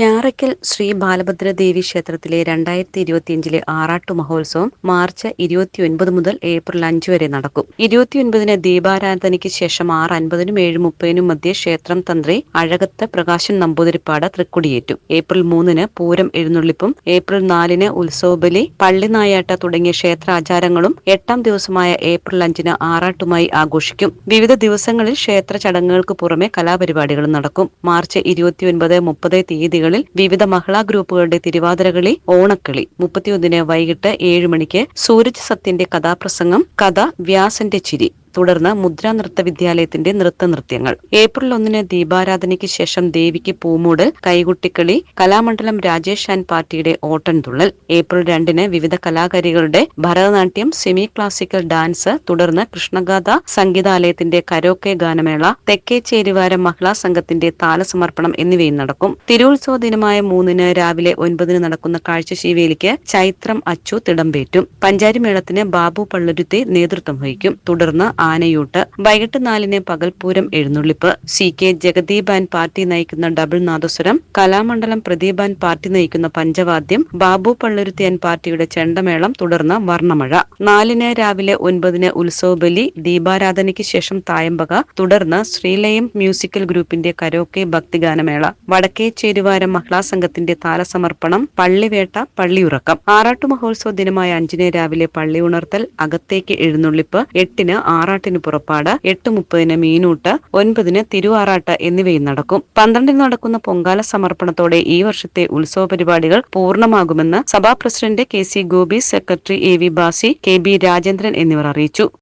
ഞാറയ്ക്കൽ ശ്രീ ബാലഭദ്രദേവി ക്ഷേത്രത്തിലെ രണ്ടായിരത്തി ഇരുപത്തിയഞ്ചിലെ ആറാട്ടു മഹോത്സവം മാർച്ച് ഇരുപത്തിയൊൻപത് മുതൽ ഏപ്രിൽ അഞ്ച് വരെ നടക്കും. ഇരുപത്തിയൊൻപതിന് ദീപാരാധനയ്ക്ക് ശേഷം ആറ് അൻപതിനും ഏഴ് മുപ്പതിനും മധ്യ ക്ഷേത്രം തന്ത്രി അഴകത്ത് പ്രകാശൻ നമ്പൂതിരിപ്പാട് തൃക്കുടിയേറ്റും. ഏപ്രിൽ മൂന്നിന് പൂരം എഴുന്നള്ളിപ്പും ഏപ്രിൽ നാലിന് ഉത്സവബലി പള്ളിനായാട്ട തുടങ്ങിയ ക്ഷേത്രാചാരങ്ങളും എട്ടാം ദിവസമായ ഏപ്രിൽ അഞ്ചിന് ആറാട്ടുമായി ആഘോഷിക്കും. വിവിധ ദിവസങ്ങളിൽ ക്ഷേത്ര ചടങ്ങുകൾക്ക് പുറമെ കലാപരിപാടികളും നടക്കും. മാർച്ച് ഇരുപത്തിയൊൻപത് മുപ്പത് തീയതികളിൽ വിവിധ മഹിളാ ഗ്രൂപ്പുകളുടെ തിരുവാതിരകളി ഓണക്കളി. മുപ്പത്തിയൊന്നിന് വൈകിട്ട് ഏഴ് മണിക്ക് സൂരജ് സത്യന്റെ കഥാപ്രസംഗം കഥ വ്യാസന്റെ ചിരി. തുടർന്ന് മുദ്രാ നൃത്ത വിദ്യാലയത്തിന്റെ നൃത്തനൃത്യങ്ങൾ. ഏപ്രിൽ ഒന്നിന് ദീപാരാധനയ്ക്ക് ശേഷം ദേവിക്ക് പൂമൂട് കൈകുട്ടിക്കളി കലാമണ്ഡലം രാജേഷ് ആൻഡ് പാർട്ടിയുടെ ഓട്ടൻതുള്ളൽ ഏപ്രിൽ രണ്ടിന് വിവിധ കലാകാരികളുടെ ഭരതനാട്യം സെമി ക്ലാസിക്കൽ ഡാൻസ് തുടർന്ന് കൃഷ്ണഗാഥ സംഗീതാലയത്തിന്റെ കരോക്കെ ഗാനമേള തെക്കേ ചേരുവാരം മഹിളാ സംഘത്തിന്റെ താലസമർപ്പണം എന്നിവയും നടക്കും. തിരുവുത്സവ ദിനമായ മൂന്നിന് രാവിലെ ഒൻപതിന് നടക്കുന്ന കാഴ്ചശീവേലിക്ക് ചൈത്രം അച്ചു തിടമ്പേറ്റും. പഞ്ചാരിമേളത്തിന് ബാബു പള്ളുരുത്തി നേതൃത്വം വഹിക്കും. തുടർന്ന് ആനയൂട്ട്. വൈകിട്ട് നാലിന് പകൽപൂരം എഴുന്നള്ളിപ്പ്. സി കെ ജഗദീപാൻ പാർട്ടി നയിക്കുന്ന ഡബിൾ നാദസ്വരം. കലാമണ്ഡലം പ്രദീപാൻ പാർട്ടി നയിക്കുന്ന പഞ്ചവാദ്യം. ബാബു പള്ളുരുത്തിയൻ പാർട്ടിയുടെ ചെണ്ടമേളം തുടർന്ന് വർണമഴ. നാലിന് രാവിലെ ഒൻപതിന് ഉത്സവബലി. ദീപാരാധനയ്ക്ക് ശേഷം തായമ്പക. തുടർന്ന് ശ്രീലയം മ്യൂസിക്കൽ ഗ്രൂപ്പിന്റെ കരോക്കെ ഭക്തിഗാനമേള. വടക്കേ ചേരുവാരം മഹിളാ സംഘത്തിന്റെ താലസമർപ്പണം പള്ളിവേട്ട പള്ളിയുറക്കം. ആറാട്ടു മഹോത്സവ ദിനമായ അഞ്ചിന് രാവിലെ പള്ളി ഉണർത്തൽ അകത്തേക്ക് എഴുന്നള്ളിപ്പ്. എട്ടിന് ആറാട്ടിന് പുറപ്പാട് എട്ട് മുപ്പതിന് മീനൂട്ട് ഒൻപതിന് തിരുവാറാട്ട് എന്നിവയും നടക്കും. പന്ത്രണ്ടിന് നടക്കുന്ന പൊങ്കാല സമർപ്പണത്തോടെ ഈ വർഷത്തെ ഉത്സവ പരിപാടികൾ പൂർണമാകുമെന്ന് സഭാ president K C Gopi secretary A V Basi K B Rajendran എന്നിവർ അറിയിച്ചു.